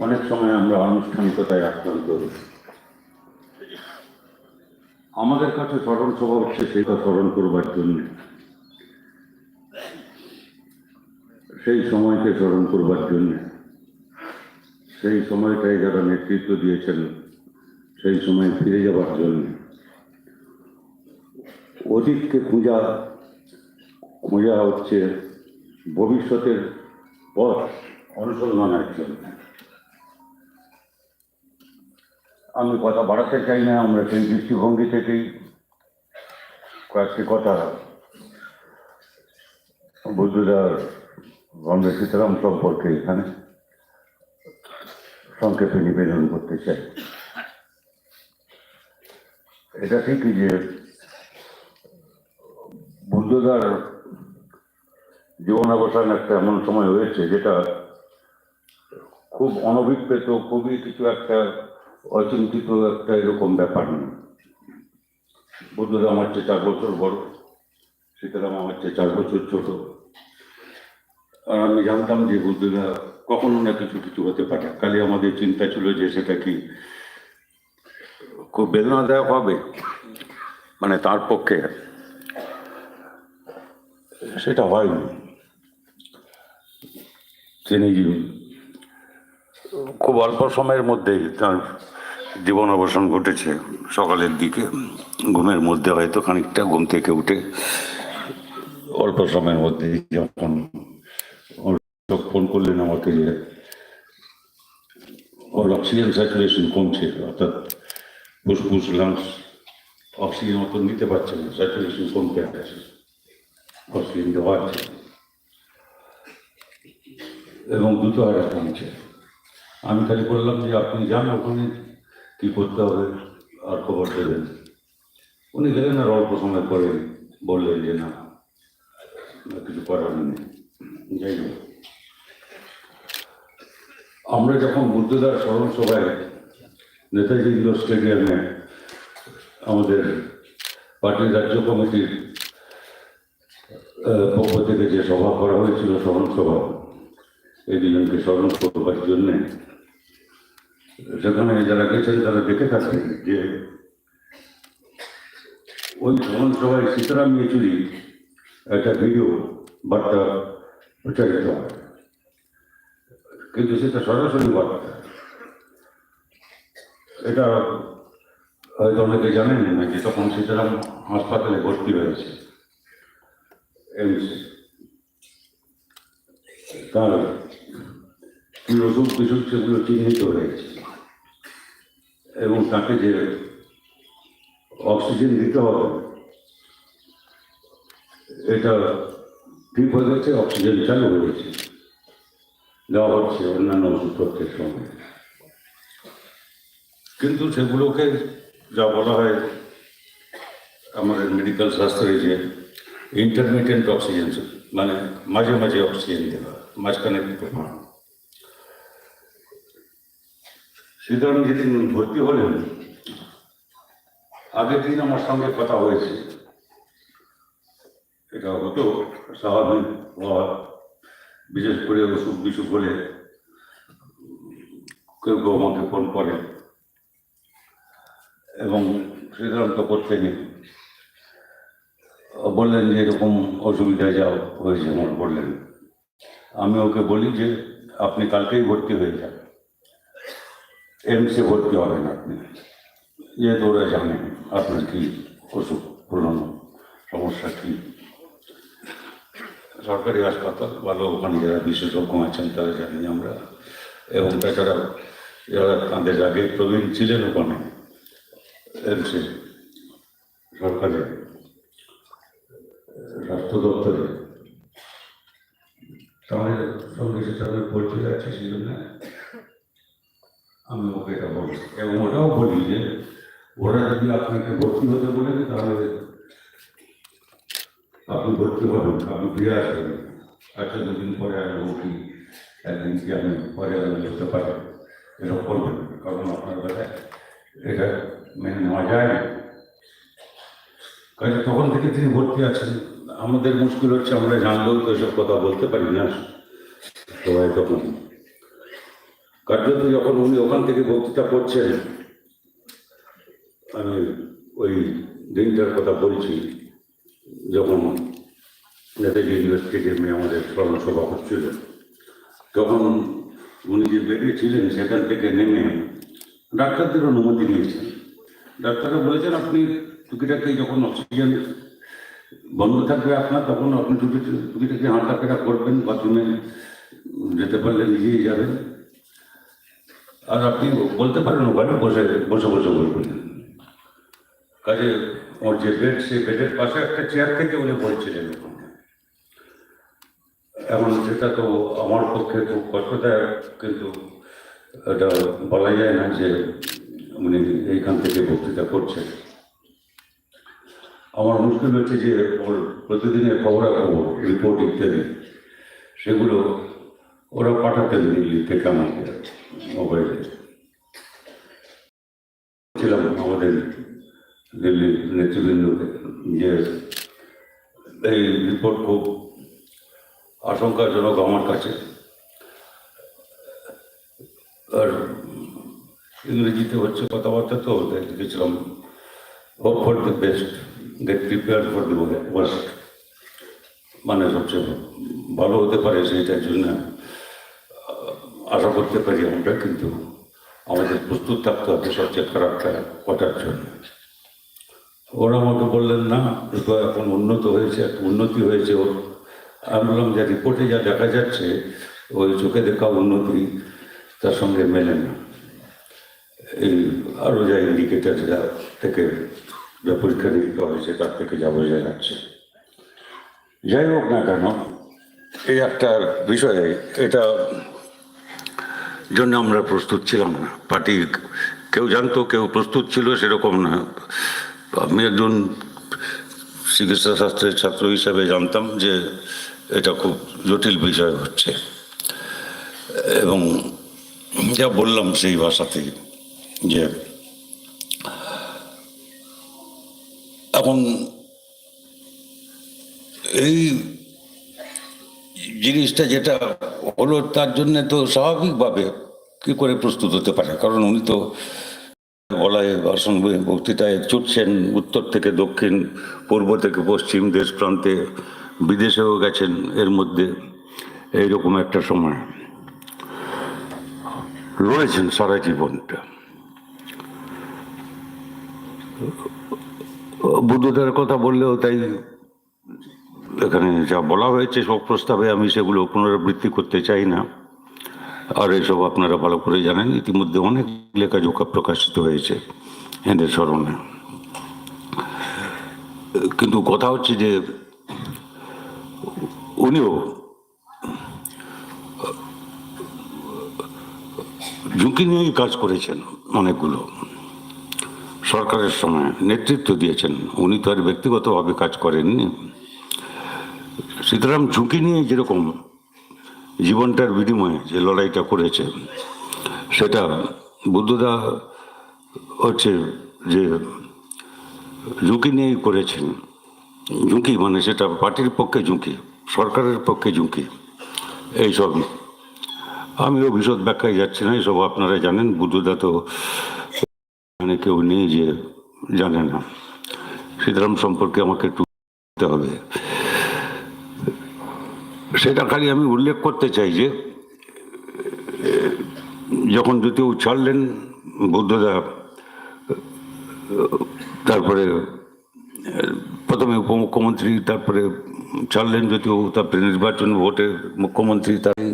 অনেক সময় আমরা আনুষ্ঠানিকতায় আক্রান্ত হই। আমাদের কাছে স্মরণ সভা হচ্ছে সেটা স্মরণ করবার জন্য। সেই সময়কে স্মরণ করবার জন্য। সেই সময়টায় যারা নেতৃত্ব দিয়েছেন, সেই সময় ফিরে যাবার জন্য। অতীতকে খোঁজা খোঁজা হচ্ছে ভবিষ্যতের পথ অনুসন্ধানের জন্য। আমি কথা বাড়াতে চাই না, আমরা সেই দৃষ্টিভঙ্গি থেকেই কয়েকটি কথা বুদ্ধদার বন্ধু সীতারাম সম্পর্কে এখানে সংক্ষেপে নিবেদন করতে চাই। এটা ঠিকই যে বুদ্ধদার জীবনাবসান একটা এমন সময় হয়েছে যেটা খুব অনভিপ্রেত, খুবই কিছু একটা অচিন্তিত একটা এরকম ব্যাপার না। বুদ্ধরাম আমার চেয়ে চার বছর বড়, সীতারাম আমার চেয়ে চার বছর ছোট, আর আমি জানতাম যে বুদ্ধরা কখনো না কিছু কিছু হতে পারে। খালি আমাদের চিন্তা ছিল যে সেটা কি খুব বেদনাদায়ক হবে মানে তার পক্ষে। সেটা হয়নি। তিনি খুব অল্প সময়ের মধ্যেই তার জীবন অবসান ঘটেছে। সকালের দিকে, ঘুমের মধ্যে হয়তো খানিকটা ঘুম থেকে উঠে অল্প সময়ের মধ্যেই যখন ফোন করলেন আমাকে যে, ওর অক্সিজেন স্যাচুরেশন কমছে। অর্থাৎ ফুসফুস, লাংস, অক্সিজেন মতন নিতে পারছে না, স্যাচুরেশন কমতে আছে অক্সিজেন দেওয়া আছে এবং দুটো আর কমছে। আমি খালি বললাম যে আপনি যান, ওখানে কি করতে হবে, আর খবর দেবেন। উনি গেলেন আর অল্প সময় পরে বললেন যে না কিছু করার নেই। যাই হোক। আমরা যখন বুদ্ধদার স্মরণ সভায় নেতাজি ইন্ডোর স্টেডিয়ামে আমাদের পার্টির রাজ্য কমিটির পক্ষ থেকে যে সভা করা হয়েছিল স্মরণ সভা এই দুজনকে স্মরণ করবার জন্যে সেখানে যারা গেছেন তারা দেখে থাকেন যে ওই সভায় সীতারাম ইয়েচুরি একটা ভিডিও বার্তা প্রচারিত হয়। কিন্তু সেটা সরাসরি বার্তা। এটা হয়তো অনেকে জানেন না যে তখন সীতারাম হাসপাতালে ভর্তি হয়েছে। এইমসে তার কি ওষুধ বিসুখ সেগুলো চিহ্নিত হয়েছে। এবং তাকে যে অক্সিজেন দিতে হবে, এটা ঠিক হয়ে গেছে অক্সিজেন চালু হয়েছে। দেওয়া হচ্ছে অন্যান্য ওষুধপত্রের সঙ্গে। কিন্তু সেগুলোকে যা বলা হয় আমাদের মেডিকেল শাস্ত্রে যে ইন্টারমিডিয়েন্ট অক্সিজেন মানে মাঝে মাঝে অক্সিজেন দেওয়া, মাঝখানে সীতারাম যেদিন ভর্তি হলেন, আগের দিন আমার সঙ্গে কথা হয়েছে। এটা হতো স্বাভাবিক হওয়া বিশেষ করে অসুখ বিসুখ হলে কেউ কেউ আমাকে ফোন করে। এবং সীতারাম তো করতেনি বললেন যে এরকম অসুবিধা যা হয়েছে আমার বললেন। আমি ওকে বলি যে, আপনি কালকেই ভর্তি হয়ে যান। এমসে ভর্তি হবেন আপনি? যেহেতু ওরা জানে আপনার কি অসুখ পুরনো সমস্যা কি? সরকারি হাসপাতাল, ভালো ওখানে যারা বিশেষজ্ঞ আছেন তারা জানি আমরা। এবং তাছাড়া যারা তাদের আগে প্রবীণ ছিলেন ওখানে এমসে সরকারের, স্বাস্থ্য দপ্তরে তাদের সঙ্গে সে তাদের পরিচয় আছে সেই জন্য। আমি ওকে এটা বলি। এবং ওটাও বলি যে, ওরা যদি আপনাকে ভর্তি হতে বলে তাহলে আপনি ভর্তি হবেন, আপনি ফিরে আসবেন। আচ্ছা দুদিন পরে আমি উঠি একদিন কি আমি পরে আমি যেতে পারি? এসব করবেন কারণ আপনার বেলায় এটা মেনে নেওয়া যায় না। কাজে তখন থেকে তিনি ভর্তি আছেন। আমাদের মুশকিল হচ্ছে, আমরা জানলেও তো এসব কথা বলতে পারি না। সবাই তখন কার্যত যখন উনি ওখান থেকে বক্তৃতা করছেন, আমি ওই দিনটার কথা বলছি, যখন নেতাজি ইউনিভার্সিটিতে আমাদের স্মরণসভা হচ্ছিল, তখন উনি যে বেরিয়েছিলেন সেখান থেকে নেমে ডাক্তারদের অনুমতি নিয়েছেন। ডাক্তাররা বলেছেন, আপনি টুকিটাকি যখন অক্সিজেন বন্ধ থাকবে আপনার, তখন আপনি টুকি টুকিটাকি হাঁটাফেরা করবেন, বাথরুমে যেতে পারলে নিজেই যাবেন। আর আপনি বলতে পারেন ওখানে বসে বসে বসে বলবেন। কাজে ওর যে বেড সেই বেডের পাশে একটা চেয়ার থেকে উনি বলছিলেন এখন সেটা তো আমার পক্ষে খুব কষ্টদায়ক, কিন্তু এটা বলা যায় না যে উনি এইখান থেকে বক্তৃতা করছেন। আমার মুশকিল হচ্ছে যে ওর প্রতিদিনের খবরাখবর রিপোর্ট ইত্যাদি, সেগুলো ওরা পাঠাতেন দিল্লি থেকে আমাকে। মোবাইলে ছিলাম আমাদের দিল্লির নেতৃবৃন্দকে যে এই রিপোর্ট খুব আশঙ্কাজনক আমার কাছে আর ইংরেজিতে হচ্ছে কথাবার্তা তো লিখেছিলাম hope for the best get prepare for the worst মানে সবচেয়ে ভালো হতে পারে সেইটার জন্য আশা করতে পারি, আমরা কিন্তু আমাদের প্রস্তুত থাকতে হবে সবচেয়ে খারাপটা ঘটার জন্য। ওরা আমাকে বললেন, না এখন উন্নত হয়েছে একটা উন্নতি হয়েছে ওর। আমি বললাম, যে রিপোর্টে যা দেখা যাচ্ছে, ওই চোখে দেখা উন্নতি তার সঙ্গে মেলে না। এই আরও যা ইন্ডিকেটার যা থেকে যা পরীক্ষা নিরীক্ষা হয়েছে, তার থেকে যা বোঝা যাচ্ছে। যাই হোক না কেন, এই একটা বিষয়ে এটা জন্য আমরা প্রস্তুত ছিলাম না। পার্টি কেউ জানতো, কেউ প্রস্তুত ছিল সেরকম না। আমি একজন চিকিৎসা শাস্ত্রের ছাত্র হিসাবে জানতাম যে এটা খুব জটিল বিষয় হচ্ছে। এবং যা বললাম সেই ভাষাতে যে এখন এই জিনিসটা যেটা হলো তার জন্য তো স্বাভাবিকভাবে কি করে প্রস্তুত হতে পারে? কারণ উনি তো গলায় ভাষণ বক্তৃতায় ছুটছেন উত্তর থেকে দক্ষিণ, পূর্ব থেকে পশ্চিম দেশ প্রান্তে বিদেশেও গেছেন এর মধ্যে এইরকম একটা সময়। রয়েছেন সারা জীবনটা। বুদ্ধদের কথা বললেও তাই এখানে যা বলা হয়েছে, সব প্রস্তাবে আমি সেগুলো পুনরাবৃত্তি করতে চাই না। আর এসব আপনারা ভালো করে জানেন, ইতিমধ্যে অনেক লেখাজোখা প্রকাশিত হয়েছে এদের স্মরণে। কিন্তু কথা হচ্ছে যে, উনিও ঝুঁকি নিয়েই কাজ করেছেন অনেকগুলো। সরকারের সময় নেতৃত্ব দিয়েছেন, উনি তো আর ব্যক্তিগতভাবে কাজ করেননি। সুতরাং ঝুঁকি নিয়ে যেরকম জীবনটার বিনিময়ে যে লড়াইটা করেছে, সেটা বুদ্ধদা হচ্ছে যে ঝুঁকি নিয়েই করেছেন। ঝুঁকি মানে সেটা পার্টির পক্ষে ঝুঁকি, সরকারের পক্ষে ঝুঁকি, এইসব। আমিও বিশদ ব্যাখ্যায় যাচ্ছি না এইসব আপনারা জানেন, বুদ্ধদা তো মানে কেউ নেই যে জানে না। সীতারাম সম্পর্কে আমাকে একটু হবে। সেটা খালি আমি উল্লেখ করতে চাই যে যখন দ্বিতীয় ছাড়লেন বুদ্ধদা তারপরে প্রথমে উপমুখ্যমন্ত্রী, তারপরে ছাড়লেন যদিও তারপরে নির্বাচন ভোটে মুখ্যমন্ত্রী, তাই